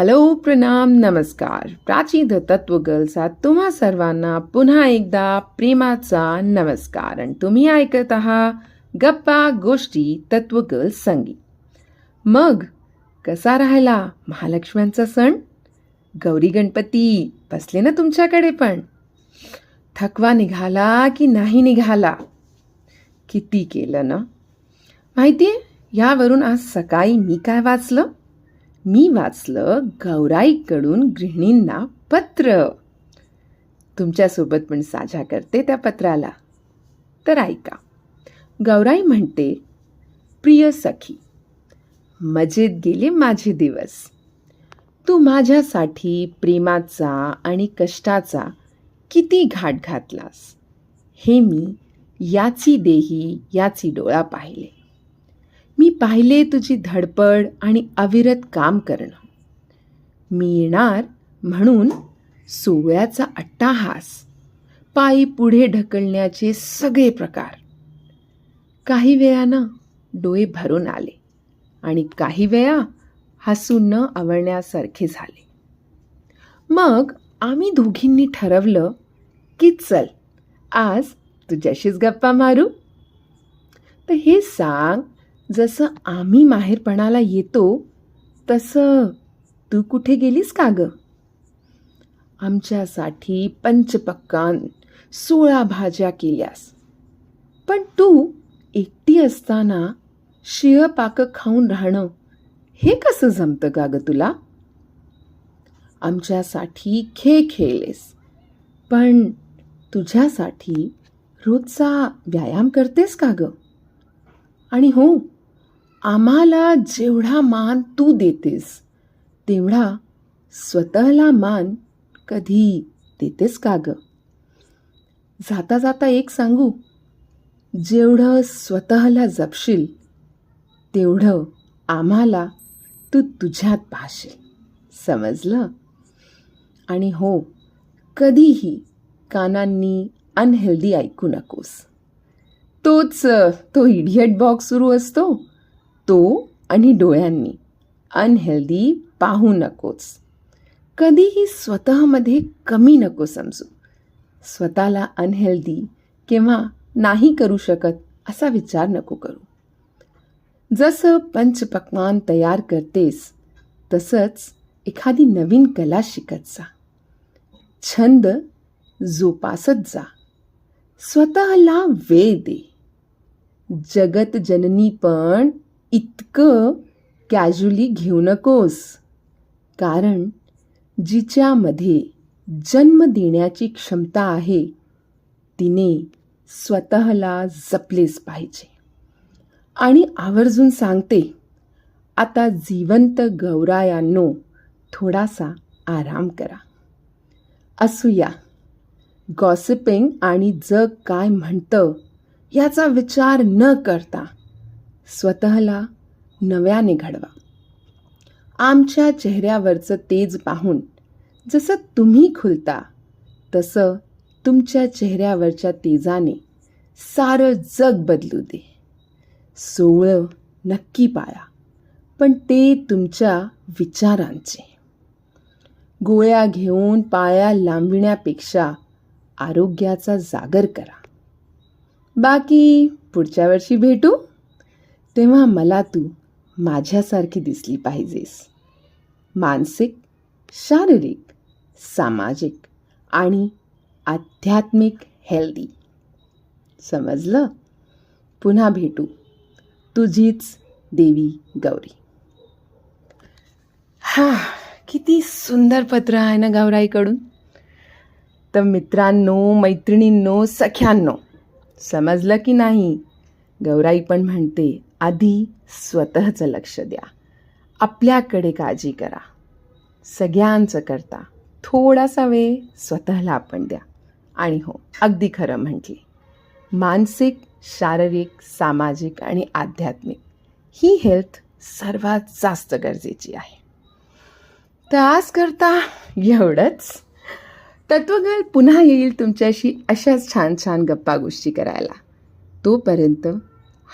Hello प्रणाम नमस्कार Prachi the तत्व गर्ल्सचा तुम्हा सर्वांना पुन्हा एकदा प्रेमाचा नमस्कार आणि तुम्ही ऐकत आहात गप्पा गोष्टी तत्व गर्ल्स संगीत मग कसा राहिला महालक्ष्म्यांचा सण गौरी गणपती बसले ना तुमच्याकडे पण थकवा निघाला की नाही निघाला किती केलं ना माहिती आहे यावरून आज सकाळी मी काय वाचलं मी वाचलं गौराईकडून गृहिणींना पत्र. तुमच्यासोबत पण साझा करते त्या पत्राला. तर ऐका. गौराई म्हणते प्रिय सखी मजेत गेले माझे दिवस. तू माझ्यासाठी प्रेमाचा आणि कष्टाचा किती घाट घातलास? हे मी याची देही याची डोळा पाहिले. मी पाहिले तुझी धडपड आणि अविरत काम करणं. मी येणार म्हणून सोवळ्याचा अट्टाहास पायी पुढे ढकलण्याचे सगळे प्रकार. काही वेळानं डोळे भरून आले आणि काही वेळा हसून न आवडण्यासारखे झाले. मग आम्ही दोघींनी ठरवलं की चल आज तुझ्याशीच गप्पा मारू. तर हे सांग जसं आम्ही माहेरपणाला येतो तसं तू कुठे गेलीस का गं? आमच्यासाठी पंचपक्कान सोळा भाज्या केल्यास. पण तू एकटी असताना शिळपाक खाऊन राहणं हे कसं जमतं का ग तुला? आमच्यासाठी खेळ खेळलेस पण तुझ्यासाठी रोजचा व्यायाम करतेस का ग? आणि हो आम्हाला जेवढा मान तू देतेस तेवढा स्वतःला मान कधी देतेस का ग? जाता जाता एक सांगू जेवढं स्वतःला जपशील तेवढं आम्हाला तू तुझ्यात पाहशील. समजलं? आणि हो कधीही कानांनी अनहेल्दी ऐकू नकोस. तोच तो इडियट बॉक्स सुरू असतो. तो आणि डोळ्यांनी अनहेल्दी पाहू नकोस. कधीही स्वतःमध्ये कमी नको समजू. स्वतःला अनहेल्दी किंवा नाही करू शकत असा विचार नको करू. जसं पंचपक्वान तयार करतेस तसंच एखादी नवीन कला शिकत जा. छंद जोपासत जा. स्वतःला वेळ दे. जगत जननी पण इतकं कॅज्युली घेऊ नकोस. कारण जिच्यामध्ये जन्म देण्याची क्षमता आहे तिने स्वतःला जपलेच पाहिजे. आणि आवर्जून सांगते आता जिवंत गौरायांनो थोडासा आराम करा. असूया गॉसिपिंग आणि जग काय म्हणतं याचा विचार न करता स्वतःला नव्याने घडवा आमच्या चेहऱ्यावरचं तेज पाहून जसं तुम्ही खुलता तसं तुमच्या चेहऱ्यावरच्या तेजाने सारं जग बदलू दे. सोवळं नक्की पाळा पण ते तुमच्या विचारांचे. गोळ्या घेऊन पाया लांबविण्यापेक्षा आरोग्याचा जागर करा. बाकी पुढच्या वर्षी भेटू. तेव्हा मला तू माझ्यासारखी दिसली पाहिजेस. मानसिक शारीरिक सामाजिक आणि आध्यात्मिक हेल्दी. समजलं? पुन्हा भेटू. तुझीच देवी गौरी. हा किती सुंदर पत्र आहे ना गौराईकडून. तर मित्रांनो मैत्रिणींनो सख्यांनो समजलं की नाही? गौराई पण म्हणते आधी स्वतःचं लक्ष द्या. आपल्याकडे काळजी करा. सगळ्यांचं करता. थोडासा वेळ स्वतःला आपण द्या. आणि हो अगदी खरं म्हटली. मानसिक शारीरिक सामाजिक आणि आध्यात्मिक ही हेल्थ सर्वात जास्त गरजेची आहे. तर आज करता एवढंच. तत्वगल पुन्हा येईल तुमच्याशी अशाच छान छान गप्पा गोष्टी करायला. तोपर्यंत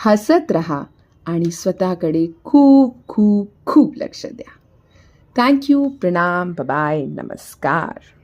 हसत रहा आणि स्वतःकडे खूप खूप खूप लक्ष द्या. थँक्यू प्रणाम बाय नमस्कार.